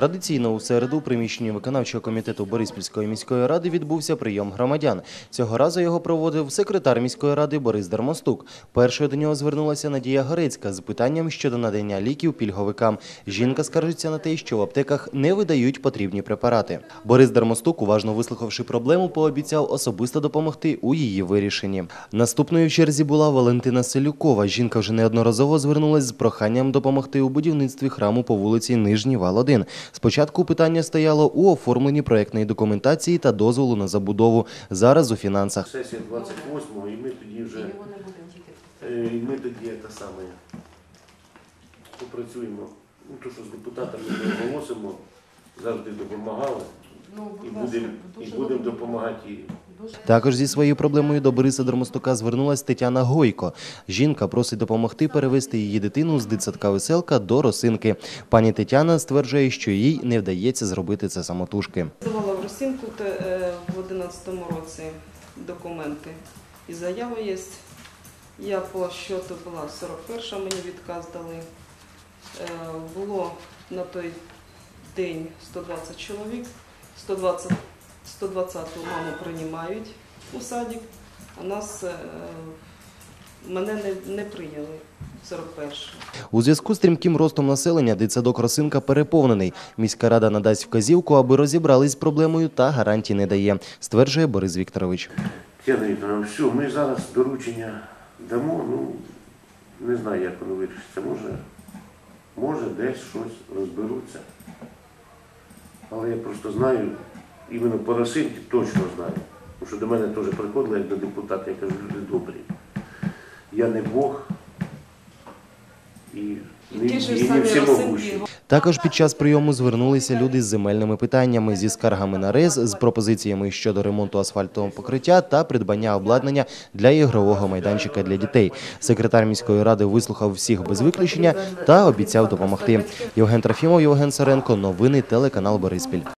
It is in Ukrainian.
Традиційно у середу у приміщенні виконавчого комітету Бориспільської міської ради відбувся прийом громадян. Цього разу його проводив секретар міської ради Борис Дармостук. Першою до нього звернулася Надія Горецька з питанням щодо надання ліків пільговикам. Жінка скаржиться на те, що в аптеках не видають потрібні препарати. Борис Дармостук, уважно вислухавши проблему, пообіцяв особисто допомогти у її вирішенні. Наступною в черзі була Валентина Селюкова. Жінка вже неодноразово звернулася з проханням допомогти у будівництві храму по вулиці Нижній Вал 1. Спочатку питання стояло у оформленні проектної документації та дозволу на забудову. Зараз у фінансах. Сесія 28-го, і ми тоді вже будемо тільки. е, і ми тоді та саме попрацюємо. Ну, то, що з депутатами ми оголосимо, завжди допомагали Ну, і будь будемо і добре. допомагати Також зі своєю проблемою до Бориса Дармостука звернулась Тетяна Гойко. Жінка просить допомогти перевести її дитину з дитсадка веселка до росинки. Пані Тетяна стверджує, що їй не вдається зробити це самотужки. Здавала в Росінку е, в 11 році документи. І заява є. Я по щоту була 41, мені відказ дали. Е, Було на той день 120 чоловік. 120, 120-ту маму приймають у садик, а нас е, мене не, не прийняли 41 У зв'язку з стрімким ростом населення дитсадок Росинка переповнений. Міська рада надасть вказівку, аби розібрались з проблемою та гарантій не дає, стверджує Борис Вікторович. Вікторовна, все, ми зараз доручення дамо, ну не знаю, як воно вирішиться. Може, може десь щось розберуться. Але я просто знаю, іменно по Росинці точно знаю. Тому що до мене теж приходили як до депутата, я кажу, люди добрі. Я не Бог і не, і не всемогущий. Також під час прийому звернулися люди з земельними питаннями, зі скаргами на РЕЗ, з пропозиціями щодо ремонту асфальтового покриття та придбання обладнання для ігрового майданчика для дітей. Секретар міської ради вислухав всіх без виключення та обіцяв допомогти. Євген Трофімов, Євген Саренко. Новини телеканал Бориспіль.